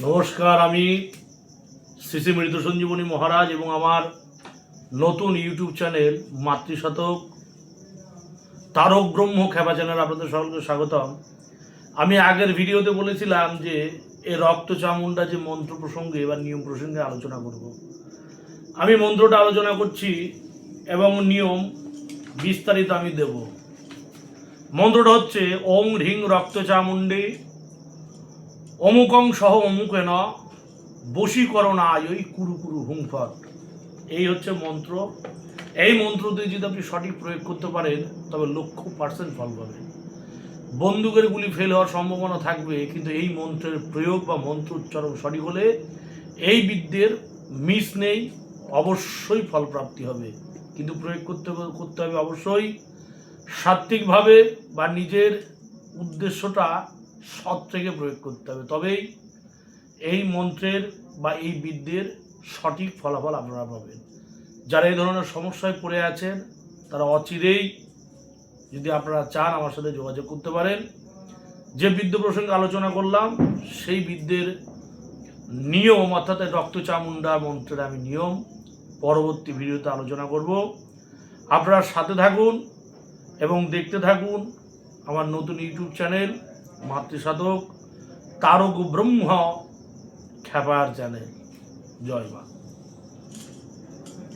নমস্কার, আমি শ্রী মৃত সঞ্জীবনী মহারাজ এবং আমার নতুন ইউটিউব চ্যানেল মাতৃশতক তারক ব্রহ্ম খেপা চ্যানেল আপনাদের সকলকে স্বাগতম। আমি আগের ভিডিওতে বলেছিলাম যে এ রক্ত চামুন্ডা যে মন্ত্র প্রসঙ্গে এবার নিয়ম প্রসঙ্গে আলোচনা করব। আমি মন্ত্রটা আলোচনা করছি এবং নিয়ম বিস্তারিত আমি দেব। মন্ত্রটা হচ্ছে, ওং ঢিং রক্ত চামুণ্ডী অমুকং সহ অমুকেন বশীকরণ আয়ই কুরু কুরু হুংফট এই হচ্ছে মন্ত্র। এই মন্ত্র দিয়ে যদি আপনি সঠিক প্রয়োগ করতে পারেন, তবে লক্ষ পার্সেন্ট ফল পাবেন। বন্দুকের গুলি ফেল হওয়ার সম্ভাবনা থাকবে, কিন্তু এই মন্ত্রের প্রয়োগ বা মন্ত্র উচ্চারণ সঠিক হলে এই বিদ্যের মিস নেই, অবশ্যই ফল প্রাপ্তি হবে। কিন্তু প্রয়োগ করতে করতে হবে অবশ্যই সাত্ত্বিকভাবে বা নিজের উদ্দেশ্যটা সৎ থেকে প্রয়োগ করতে হবে। তবেই এই মন্ত্রের বা এই বিদ্যের সঠিক ফলাফল আপনারা পাবেন। যারা এই ধরনের সমস্যায় পড়ে আছেন, তারা অচিরেই যদি আপনারা চান আমার সাথে যোগাযোগ করতে পারেন। যে বিদ্যে প্রসঙ্গে আলোচনা করলাম, সেই বিদ্যের নিয়ম, অর্থাৎ এই রক্ত চামুন্ডা মন্ত্রের আমি নিয়ম পরবর্তী ভিডিওতে আলোচনা করব। আপনারা সাথে থাকুন এবং দেখতে থাকুন আমার নতুন ইউটিউব চ্যানেল মাতৃসাধক তারক ব্রহ্ম খেপার চ্যানেল জয় মা।